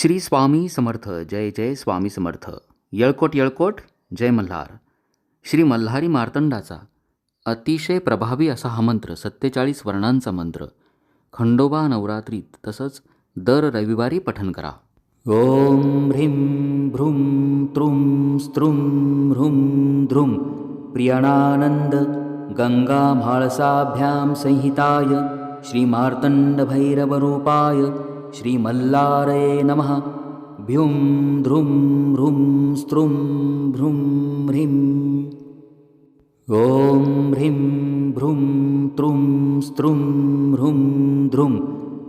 श्री स्वामी समर्थ जय जय स्वामी समर्थ. येळकोट येळकोट जय मल्हार. श्री मल्हारी मार्तंडाचा अतिशय प्रभावी असा हा मंत्र सत्तेचाळीस वर्णांचा मंत्र. खंडोबा नवरात्रीत तसंच दर रविवारी पठन करा. ओम ह्रीं भ्रूं तृं स्त्रुं ह्रुं ध्रुं प्रियणानंद गंगा म्हाळसाभ्यां संहिताय श्रीमार्तण्डभैरवरूपाय श्रीमल्लारये नमः। भ्युं ध्रुं ह्रूं स्त्रुं भ्रूं ह्रीं। ॐ ह्रीं भ्रूं त्रुं स्त्रुं ह्रूं द्रुं।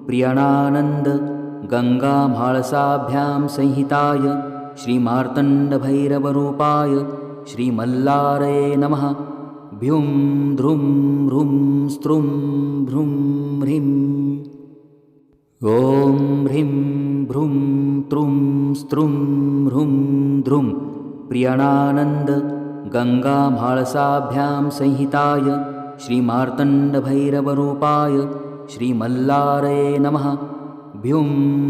प्रियणानन्द गङ्गाम्हाळसाभ्यां संहिताय। श्रीमार्तण्डभैरवरूपाय। श्रीमल्लारये नमः। भ्युं ध्रुं ह्रूं स्त्रुं भ्रूं ह्रीं ॐ ह्रीं भ्रूं त्रुं स्त्रुं ह्रूं द्रुं प्रियणानन्द गङ्गाम्हाळसाभ्यां संहिताय श्रीमार्तण्डभैरवरूपाय श्रीमल्लारये नमः। भ्युं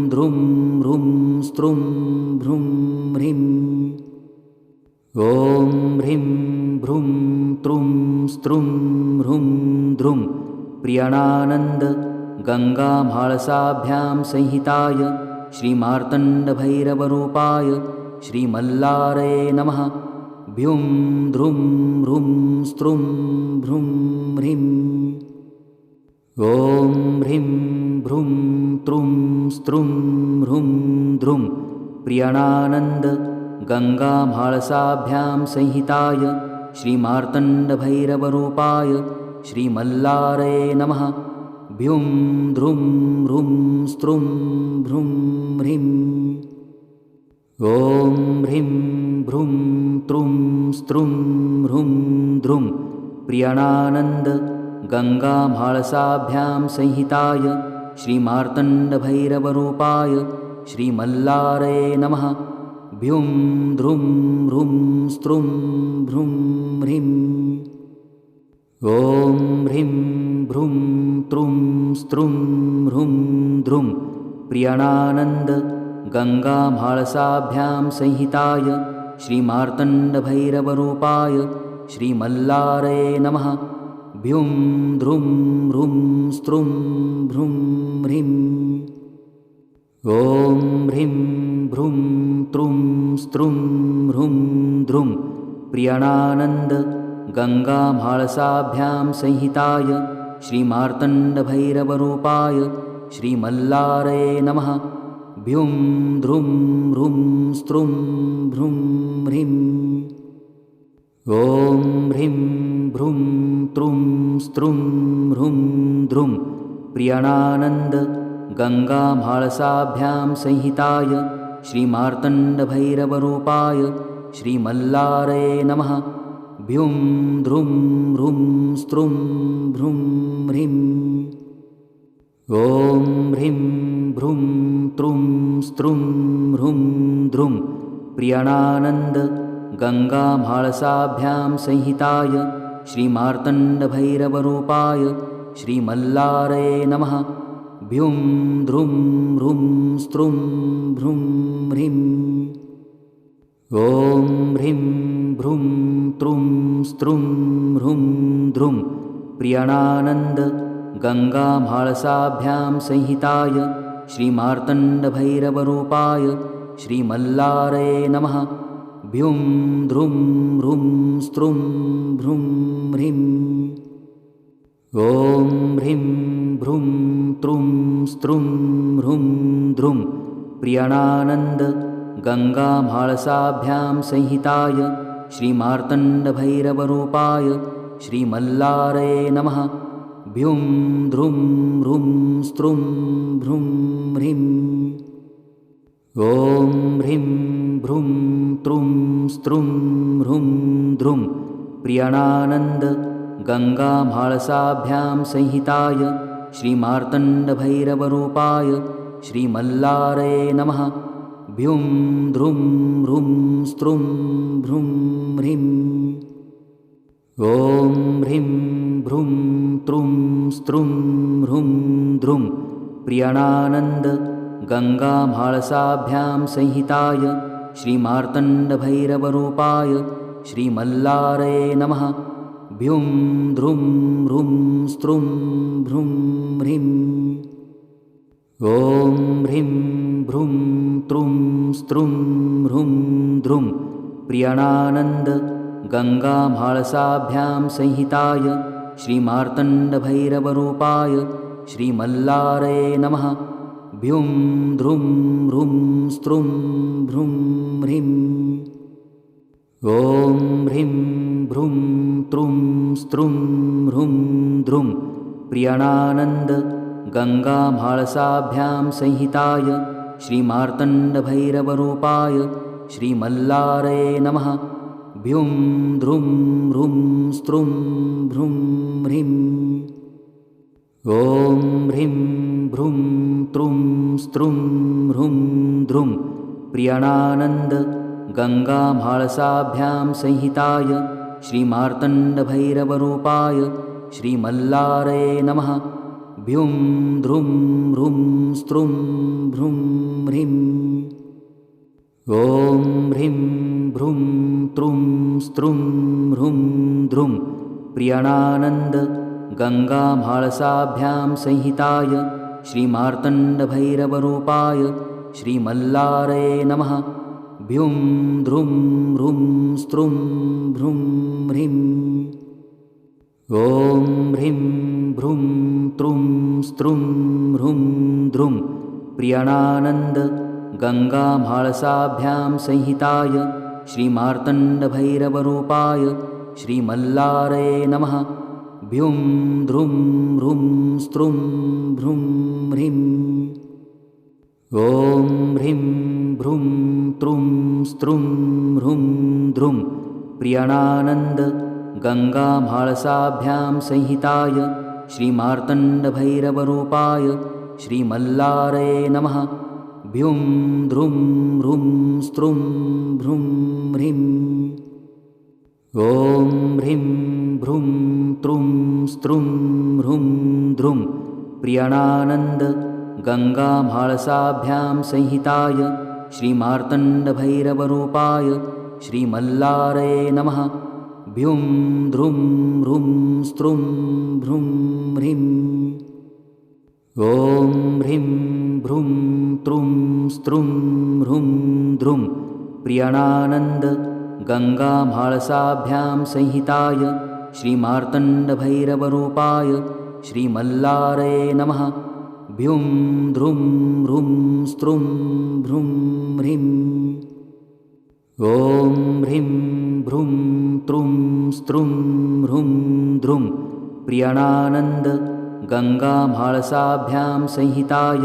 ध्रुं ह्रूं स्त्रुं भ्रूं ह्रीं। ॐ ह्रीं भ्रूं त्रुं स्त्रुं ह्रूं द्रुं प्रियणानन्द गङ्गाम्हाळसाभ्यां संहिताय श्रीमार्तण्डभैरवरूपाय श्रीमल्लारये नमः। भ्युं ध्रुं ह्रूं स्त्रुं भ्रूं ह्रीं। ॐ ह्रीं भ्रूं त्रुं स्त्रुं ह्रूं द्रुं। प्रियणानन्द गङ्गाम्हाळसाभ्यां संहिताय श्रीमार्तण्डभैरवरूपाय श्रीमल्लारये नमः भ्युं ध्रुं ह्रूं स्त्रुं भ्रूं ह्रीं। ॐ ह्रीं भ्रूं त्रुं स्त्रुं ह्रूं द्रुं। प्रियणानन्द गङ्गाम्हाळसाभ्यां संहिताय श्रीमार्तण्डभैरवरूपाय श्रीमल्लारये नमः। भ्युं ध्रुं ह्रूं स्त्रुं भ्रूं ह्रीं। ॐ ह्रीं भ्रूं त्रुं स्त्रुं ह्रूं द्रुं प्रियणानन्द गङ्गाम्हाळसाभ्यां संहिताय श्रीमार्तण्डभैरवरूपाय श्रीमल्लारये नमः। भ्युं ध्रुं ह्रूं स्त्रुं भ्रूं ह्रीं। ॐ ह्रीं भ्रूं त्रुं स्त्रुं ह्रूं द्रुं प्रियणानन्द गङ्गाम्हाळसाभ्यां संहिताय श्रीमार्तण्डभैरवरूपाय श्रीमल्लारये नमः। भ्युं ध्रुं ह्रूं स्त्रुं भ्रूं ह्रीं। ॐ ह्रीं भ्रूं त्रुं स्त्रुं ह्रूं द्रुं। प्रियणानन्द गङ्गाम्हाळसाभ्यां संहिताय श्रीमार्तण्डभैरवरूपाय श्रीमल्लारये नमः भ्युं ध्रुं ह्रूं स्त्रुं भ्रूं ह्रीं। ॐ ह्रीं भ्रूं त्रुं स्त्रुं ह्रूं द्रुं प्रियणानन्द गङ्गाम्हाळसाभ्यां संहिताय श्रीमार्तण्डभैरवरूपाय श्रीमल्लारये नमः। भ्युं ध्रुं ह्रूं स्त्रुं भ्रूं ह्रीं ॐ ह्रीं भ्रूं त्रुं स्त्रुं ह्रूं द्रुं प्रियणानन्द गङ्गाम्हाळसाभ्यां संहिताय श्रीमार्तण्डभैरवरूपाय श्रीमल्लारये नमः। भ्युं ध्रुं ह्रूं स्त्रुं भ्रूं ह्रीं। ॐ ह्रीं भ्रूं त्रुं स्त्रुं ह्रूं द्रुं प्रियणानन्द गङ्गाम्हाळसाभ्यां संहिताय श्रीमार्तण्डभैरवरूपाय श्रीमल्लारये नमः। भ्युं ध्रुं ह्रूं स्त्रुं भ्रूं ह्रीं। ॐ ह्रीं भ्रूं त्रुं स्त्रुं ह्रूं द्रुं। प्रियणानन्द गङ्गाम्हाळसाभ्यां संहिताय श्रीमार्तण्डभैरवरूपाय श्रीमल्लारये नमः भ्युं ध्रुं ह्रूं स्त्रुं भ्रूं ह्रीं। ॐ ह्रीं भ्रूं त्रुं स्त्रुं ह्रूं द्रुं प्रियणानन्द गङ्गामाळसाभ्यां संहिताय श्रीमार्तण्डभैरवरूपाय श्रीमल्लारे नमः। भ्युं ध्रुं ह्रुं स्त्रुं भ्रुं ह्रीं ॐ ह्रीं भ्रुं त्रुं स्त्रुं ह्रुं द्रुं प्रियणानन्द गङ्गामाळसाभ्यां संहिताय श्रीमार्तण्डभैरवरूपाय श्रीमल्लारे नमः। भ्युं ध्रुं ह्रुं स्त्रुं भ्रुं ह्रीं। ॐ ह्रीं भ्रुं त्रुं स्त्रुं ह्रुं द्रुं प्रियणानन्द गङ्गामाळसाभ्यां संहिताय श्रीमार्तण्डभैरवरूपाय श्रीमल्लारे नमः। भ्युं ध्रुं ह्रुं स्त्रुं भ्रुं ह्रीं। ॐ ह्रीं भ्रुं त्रुं स्त्रुं ह्रुं द्रुं। प्रियणानन्द गङ्गामाळसाभ्यां संहिताय श्रीमार्तण्डभैरवरूपाय श्रीमल्लारे नमः भ्युं ध्रुं ह्रुं स्त्रुं भ्रुं ह्रीं। ॐ ह्रीं भ्रुं त्रुं स्त्रुं ह्रुं द्रुं प्रियणानन्द गङ्गामाळसाभ्यां संहिताय श्रीमार्तण्डभैरवरूपाय श्रीमल्लारे नमः। भ्युं ध्रुं ह्रुं स्त्रुं भ्रुं ह्रीं ॐ ह्रीं भ्रुं त्रुं स्त्रुं ह्रुं द्रुं प्रियणानन्द गङ्गामाळसाभ्यां संहिताय श्रीमार्तण्डभैरवरूपाय श्रीमल्लारे नमः। भ्युं ध्रुं ह्रुं स्त्रुं भ्रुं ह्रीं। ॐ ह्रीं भ्रुं त्रुं स्त्रुं ह्रुं द्रुं प्रियणानन्द गङ्गामाळसाभ्यां संहिताय श्रीमार्तण्डभैरवरूपाय श्रीमल्लारे नमः। भ्युं ध्रुं ह्रुं स्त्रुं भ्रुं ह्रीं। ॐ ह्रीं भ्रुं त्रुं स्त्रुं ह्रुं द्रुं। प्रियणानन्द गङ्गामाळसाभ्यां संहिताय श्रीमार्तण्डभैरवरूपाय श्रीमल्लारे नमः भ्युं ध्रुं ह्रुं स्त्रुं भ्रुं ह्रीं। ॐ ह्रीं भ्रुं त्रुं स्त्रुं ह्रुं द्रुं। प्रियणानन्द गङ्गामाळसाभ्यां संहिताय श्रीमार्तण्डभैरवरूपाय श्रीमल्लारे नमः। भ्युं ध्रुं ह्रुं स्त्रुं भ्रुं ह्रीं। ॐ ह्रीं स्त्रुं ह्रुं द्रुं प्रियणानन्द गङ्गामाळसाभ्यां संहिताय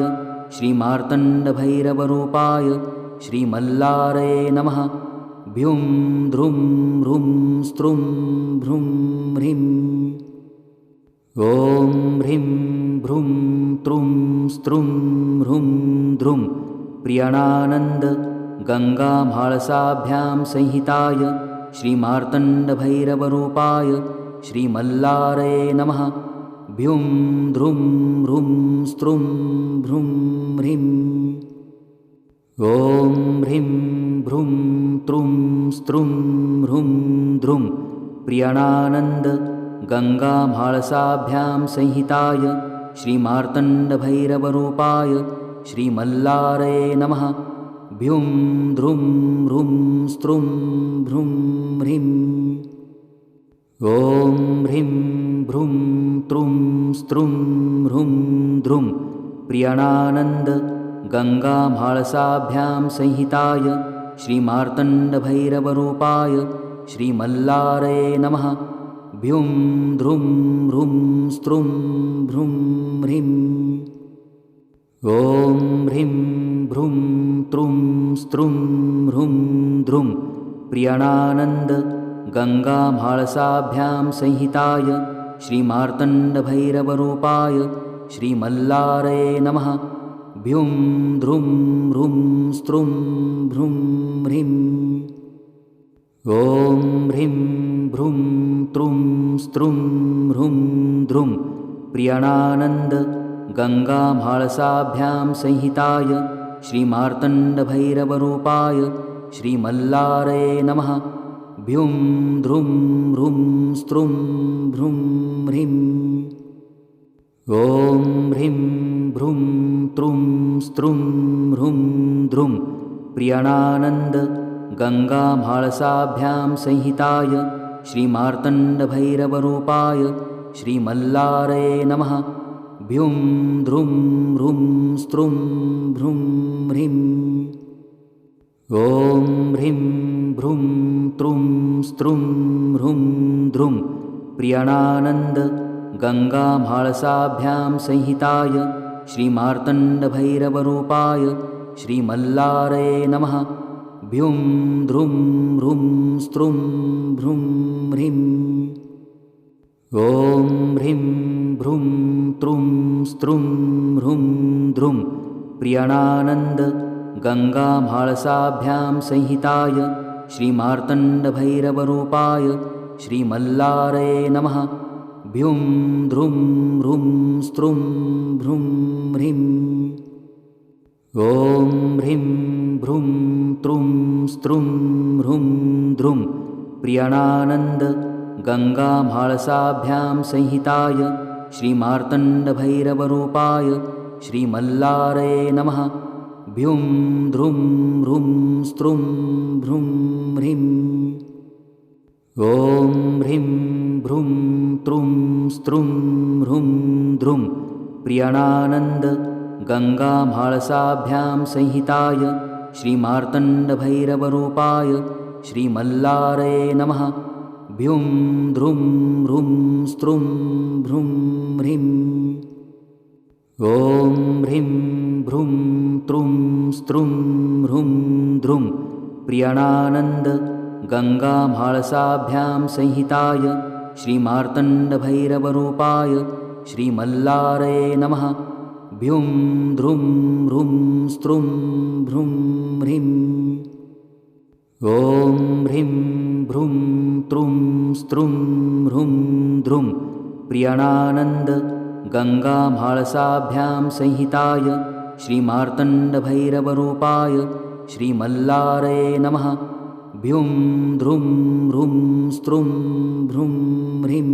श्रीमार्तण्डभैरवरूपाय श्रीमल्लारे नमः। भ्युं ध्रुं ह्रुं स्त्रुं भ्रुं ह्रीं। ॐ ह्रीं भ्रुं त्रुं स्त्रुं ह्रुं द्रुं प्रियणानन्द गङ्गामाळसाभ्यां संहिताय श्रीमार्तण्डभैरवरूपाय श्रीमल्लारे नमः। भ्युं ध्रुं ह्रुं स्त्रुं भ्रुं ह्रीं। ॐ ह्रीं भ्रुं त्रुं स्त्रुं ह्रुं द्रुं। प्रियणानन्द गङ्गामाळसाभ्यां संहिताय श्रीमार्तण्डभैरवरूपाय श्रीमल्लारे नमः भ्युं ध्रुं ह्रुं स्त्रुं भ्रुं ह्रीं। ॐ ह्रीं भ्रुं त्रुं स्त्रुं ह्रुं द्रुं। प्रियणानन्द गङ्गामाळसाभ्यां संहिताय श्रीमार्तण्डभैरवरूपाय श्रीमल्लारे नमः। भ्युं ध्रुं ह्रुं स्त्रुं भ्रुं ह्रीं। ॐ ह्रीं भ्रुं त्रुं स्त्रुं ह्रुं द्रुं प्रियणानन्द गङ्गामाळसाभ्यां संहिताय श्रीमार्तण्डभैरवरूपाय श्रीमल्लारे नमः। भ्युं ध्रुं ह्रुं स्त्रुं भ्रुं ह्रीं ॐ ह्रीं भ्रुं त्रुं स्त्रुं ह्रुं द्रुं प्रियणानन्द गङ्गामाळसाभ्यां संहिताय श्रीमार्तण्डभैरवरूपाय श्रीमल्लारे नमः। भ्युं ध्रुं ह्रुं स्त्रुं भ्रुं ह्रीं। ॐ ह्रीं भ्रुं त्रुं स्त्रुं ह्रुं ध्रुं प्रियणानन्द गङ्गामाळसाभ्यां संहिताय श्रीमार्तण्डभैरवरूपाय श्रीमल्लारे नमः। भ्युं ध्रुं ह्रुं स्त्रुं भ्रुं ह्रीं ॐ ह्रीं भ्रुं त्रुं स्त्रुं ह्रुं ध्रुं प्रियणानन्द गङ्गामाळसाभ्यां संहिताय श्रीमार्तण्डभैरवरूपाय श्रीमल्लारे नमः। भ्युं ध्रुं ह्रुं स्त्रुं भ्रुं ह्रीं। ॐ ह्रीं भ्रुं त्रुं स्त्रुं ह्रुं ध्रुं प्रियणानन्द गङ्गामाळसाभ्यां संहिताय श्रीमार्तण्डभैरवरूपाय श्रीमल्लारे नमः। भ्युं ध्रुं ह्रुं स्त्रुं भ्रुं ह्रीं। ॐ ह्रीं भ्रुं त्रुं स्त्रुं ह्रुं ध्रुं। प्रियणानन्द गङ्गामाळसाभ्यां संहिताय श्रीमार्तण्डभैरवरूपाय श्रीमल्लारे नमः। भ्युं ध्रुं ह्रुं स्त्रुं भ्रुं ह्रीं। ॐ ह्रीं भ्रुं त्रुं स्त्रुं ह्रुं ध्रुं प्रियणानन्द गङ्गामाळसाभ्यां संहिताय श्रीमार्तण्डभैरवरूपाय श्रीमल्लारे नमः। भ्युं ध्रुं ह्रुं स्त्रुं भ्रुं ह्रीं ॐ ह्रीं भ्रुं त्रुं स्त्रुं ह्रुं ध्रुं प्रियणानन्द गङ्गामाळसाभ्यां संहिताय श्रीमार्तण्डभैरवरूपाय श्रीमल्लारे नमः। भ्युं ध्रुं ह्रुं स्त्रुं भ्रुं ह्रीं। ॐ ह्रीं भ्रुं त्रुं स्त्रुं ह्रुं ध्रुं प्रियणानन्द गङ्गामाळसाभ्यां संहिताय श्रीमार्तण्डभैरवरूपाय श्रीमल्लारे नमः। भ्युं ध्रुं ह्रुं स्त्रुं भ्रुं ह्रीं।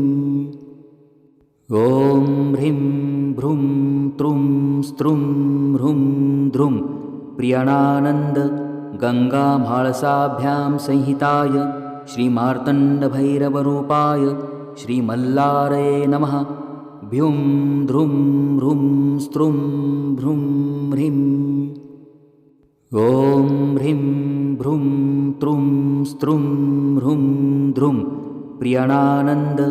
ॐ ह्रीं भ्रुं त्रुं स्त्रुं ह्रुं ध्रुं प्रियणानन्द गङ्गामाळसाभ्यां संहिताय श्रीमार्तण्डभैरवरूपाय श्रीमल्लारे नमः भ्युं ध्रुं ह्रुं स्त्रुं भ्रुं ह्रीं। ॐ ह्रीं भ्रुं त्रुं स्त्रुं ह्रुं ध्रुं प्रियणानन्द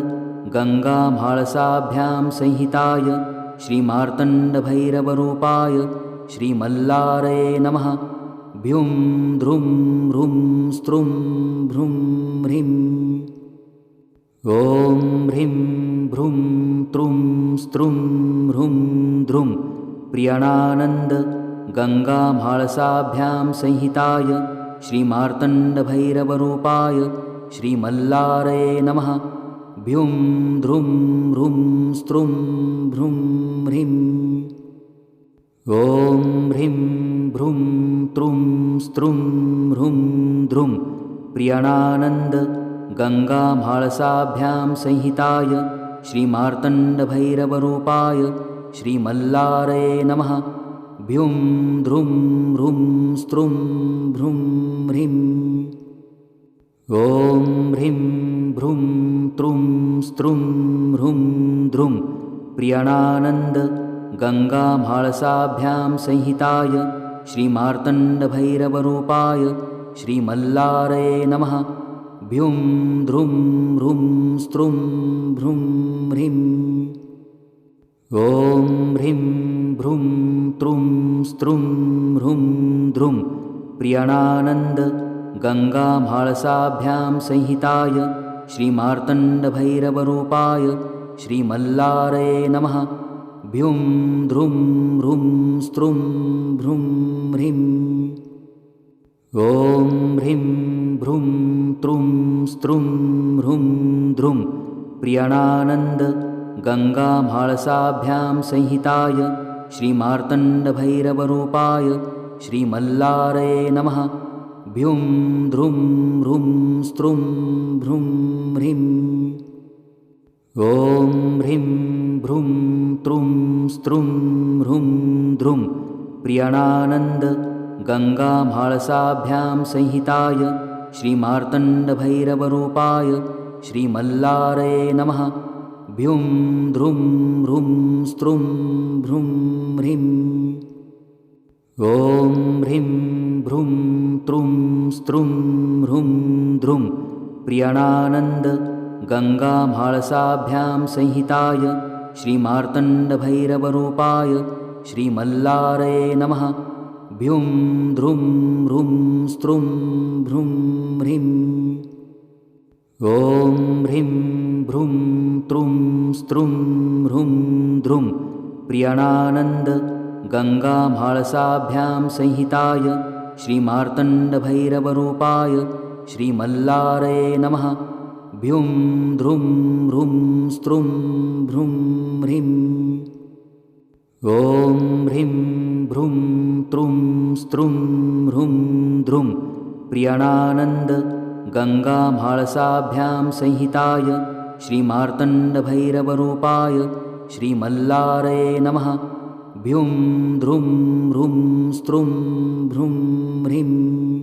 गङ्गामाळसाभ्यां संहिताय श्रीमार्तण्डभैरवरूपाय श्रीमल्लारे नमः। भ्युं ध्रुं ह्रुं स्त्रुं भ्रुं ह्रीं। ॐ ह्रीं भ्रुं त्रुं स्त्रुं ह्रुं ध्रुं प्रियणानन्द गङ्गामाळसाभ्यां संहिताय श्रीमार्तण्डभैरवरूपाय श्रीमल्लारे नमः। भ्युं ध्रुं ह्रुं स्त्रुं भ्रुं ह्रीं। ॐ ह्रीं भ्रुं त्रुं स्त्रुं ह्रुं ध्रुं प्रियणानन्द गङ्गामाळसाभ्यां संहिताय श्रीमार्तण्डभैरवरूपाय श्रीमल्लारे नमः। भ्युं ध्रुं ह्रुं स्त्रुं भ्रुं ह्रीं। ॐ ह्रीं भ्रुं त्रुं स्त्रुं ह्रुं ध्रुं प्रियणानन्द गङ्गामाळसाभ्यां संहिताय श्रीमार्तण्डभैरवरूपाय श्रीमल्लारे नमः भ्युं ध्रुं ह्रुं स्त्रुं भ्रुं ह्रीं। ॐ ह्रीं भ्रुं त्रुं स्त्रुं ह्रुं ध्रुं प्रियणानन्द गङ्गामाळसाभ्यां संहिताय श्रीमार्तण्डभैरवरूपाय श्रीमल्लारे नमः। भ्युं ध्रुं ह्रुं स्त्रुं भ्रुं ह्रीं। ॐ ह्रीं स्त्रुं ह्रुं ध्रुं प्रियणानन्द गङ्गामाळसाभ्यां संहिताय श्रीमार्तण्डभैरवरूपाय श्रीमल्लारे नमः। भ्युं ध्रुं ह्रुं स्त्रुं भ्रुं ह्रीं ॐ ह्रीं भ्रुं त्रुं स्त्रुं ह्रुं ध्रुं प्रियणानन्द गङ्गामाळसाभ्यां संहिताय श्रीमार्तण्डभैरवरूपाय श्रीमल्लारे नमः। भ्युं ध्रुं ह्रुं स्त्रुं भ्रुं ह्रीं ॐ ह्रीं भ्रुं त्रुं स्त्रुं ह्रुं ध्रुं प्रियणानन्द गङ्गामाळसाभ्यां संहिताय श्रीमार्तण्डभैरवरूपाय श्रीमल्लारे नमः भ्युं ध्रुं ह्रुं स्त्रुं भ्रुं ह्रीं। ॐ ह्रीं भ्रुं त्रुं स्त्रुं ह्रुं ध्रुं प्रियणानन्द गङ्गामाळसाभ्यां संहिताय श्रीमार्तण्डभैरवरूपाय श्रीमल्लारे नमः। भ्युं ध्रुं ह्रुं स्त्रुं भ्रुं ह्रीं। ॐ ह्रीं भ्रुं त्रुं स्त्रुं ह्रुं ध्रुं। प्रियणानन्द गङ्गामाळसाभ्यां संहिताय श्रीमार्तण्डभैरवरूपाय श्रीमल्लारे नमः। भ्युं ध्रुं ह्रुं स्त्रुं भ्रुं ह्रीं।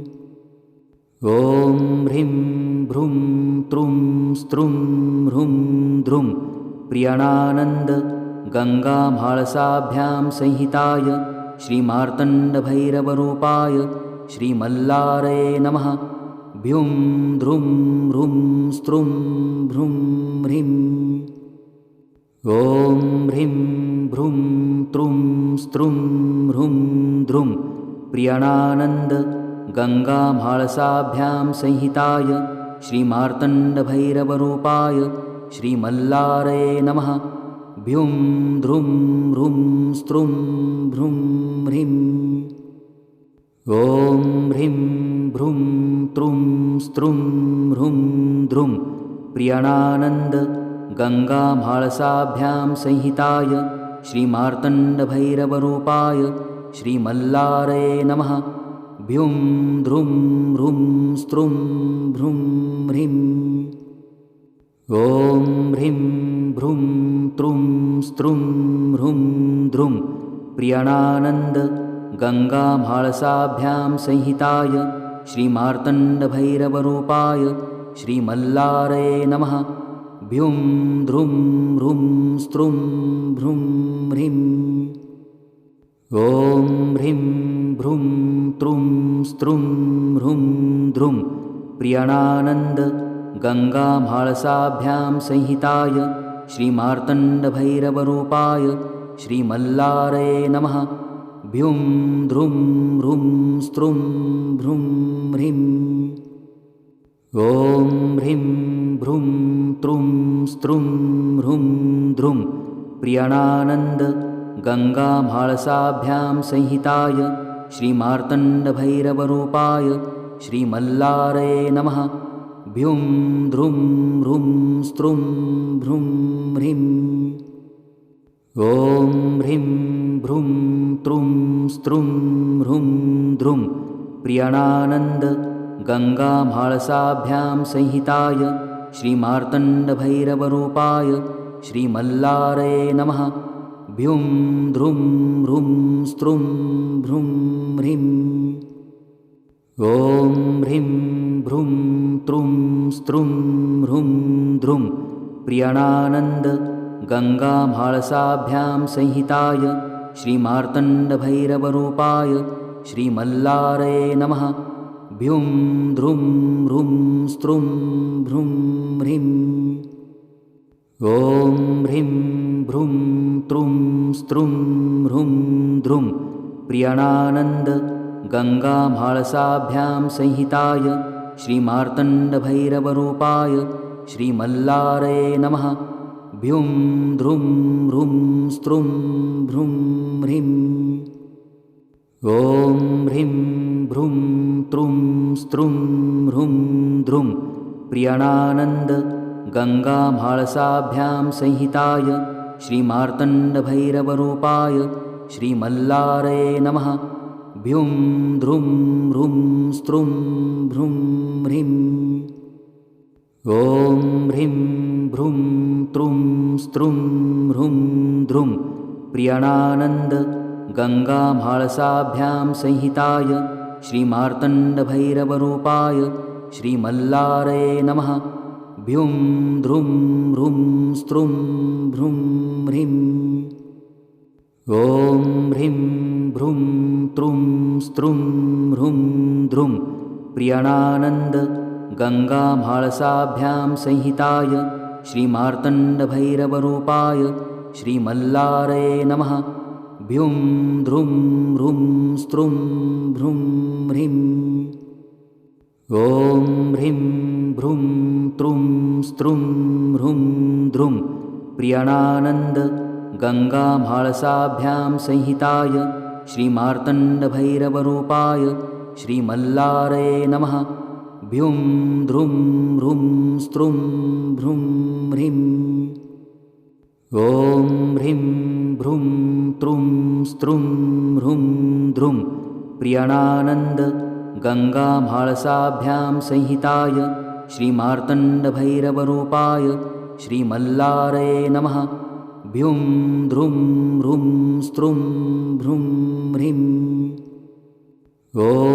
ॐ ह्रीं भ्रुं त्रुं स्त्रुं ह्रुं ध्रुं। प्रियणानन्द गङ्गामाळसाभ्यां संहिताय श्रीमार्तण्डभैरवरूपाय श्रीमल्लारे नमः। भ्युं ध्रुं ह्रुं स्त्रुं भ्रुं ह्रीं। ॐ ह्रीं भ्रुं त्रुं स्त्रुं ह्रुं ध्रुं प्रियणानन्द गङ्गामाळसाभ्यां संहिताय श्रीमार्तण्डभैरवरूपाय श्रीमल्लारे नमः भ्युं ध्रुं ह्रुं स्त्रुं भ्रुं ह्रीं। ॐ ह्रीं भ्रुं त्रुं स्त्रुं ह्रुं ध्रुं प्रियणानन्द गङ्गामाळसाभ्यां संहिताय श्रीमार्तण्डभैरवरूपाय श्रीमल्लारे नमः। भ्युं ध्रुं ह्रुं स्त्रुं भ्रुं ह्रीं। ॐ ह्रीं भ्रुं त्रुं स्त्रुं ह्रुं ध्रुं प्रियणानन्द गङ्गामाळसाभ्यां संहिताय श्रीमार्तण्डभैरवरूपाय श्रीमल्लारे नमः। भ्युं ध्रुं ह्रुं स्त्रुं भ्रुं ह्रीं। ॐ ह्रीं भ्रुं त्रुं स्त्रुं ह्रुं ध्रुं प्रियणानन्द गङ्गामाळसाभ्यां संहिताय श्रीमार्तण्डभैरवरूपाय श्रीमल्लारे नमः। भ्युं ध्रुं ह्रुं स्त्रुं भ्रुं ह्रीं। ॐ ह्रीं भ्रुं त्रुं स्त्रुं ह्रुं ध्रुं प्रियणानन्द गङ्गामाळसाभ्यां संहिताय श्रीमार्तण्डभैरवरूपाय श्रीमल्लारे नमः भ्युं ध्रुं ह्रुं स्त्रुं भ्रुं ह्रीं। ॐ ह्रीं भ्रुं त्रुं स्त्रुं ह्रुं ध्रुं प्रियणानन्द गङ्गामाळसाभ्यां संहिताय श्रीमार्तण्डभैरवरूपाय श्रीमल्लारे नमः। भ्युं ध्रुं ह्रुं स्त्रुं भ्रुं ह्रीं ॐ ह्रीं भ्रुं त्रुं स्त्रुं ह्रुं ध्रुं प्रियणानन्द गङ्गामाळसाभ्यां संहिताय श्रीमार्तण्डभैरवरूपाय श्रीमल्लारे नमः। भ्युं ध्रुं ह्रुं स्त्रुं भ्रुं ह्रीं। ॐ ह्रीं भ्रुं त्रुं स्त्रुं ह्रुं ध्रुं प्रियणानन्द गङ्गामाळसाभ्यां संहिताय श्रीमार्तण्डभैरवरूपाय श्रीमल्लारे नमः। भ्युं ध्रुं ह्रुं स्त्रुं भ्रुं ह्रीं। ॐ ह्रीं भ्रुं त्रुं स्त्रुं ह्रुं ध्रुं प्रियणानन्द गङ्गामाळसाभ्यां संहिताय श्रीमार्तण्डभैरवरूपाय श्रीमल्लारे नमः भ्युं ध्रुं रुं स्त्रुं भ्रुं ह्रीं। ॐ ह्रीं भ्रुं त्रुं स्त्रुं ह्रुं ध्रुं प्रियणानन्द गङ्गामाळसाभ्यां संहिताय श्रीमार्तण्डभैरवरूपाय श्रीमल्लारये नमः। भ्युं ध्रुं रुं स्त्रुं भ्रुं ह्रीं। ॐ ह्रीं भ्रुं त्रुं स्त्रुं ह्रुं ध्रुं प्रियणानन्द गङ्गामाळसाभ्यां संहिताय श्रीमार्तण्डभैरवरूपाय श्रीमल्लारये नमः। भ्युं ध्रुं रुं स्त्रुं भ्रुं ह्रीं। ॐ ह्रीं भ्रुं त्रुं स्त्रुं ह्रुं ध्रुं प्रियणानन्द गङ्गामाळसाभ्यां संहिताय श्रीमार्तण्डभैरवरूपाय श्रीमल्लारये नमः। भ्युं ध्रुं रुं स्त्रुं भ्रुं ह्रीं। ॐ ह्रीं भ्रुं त्रुं स्त्रुं ह्रुं ध्रुं प्रियणानन्द गङ्गामाळसाभ्यां संहिताय श्रीमार्तण्डभैरवरूपाय श्रीमल्लारये नमः भ्युं ध्रुं रुं स्त्रुं भ्रुं ह्रीं। ॐ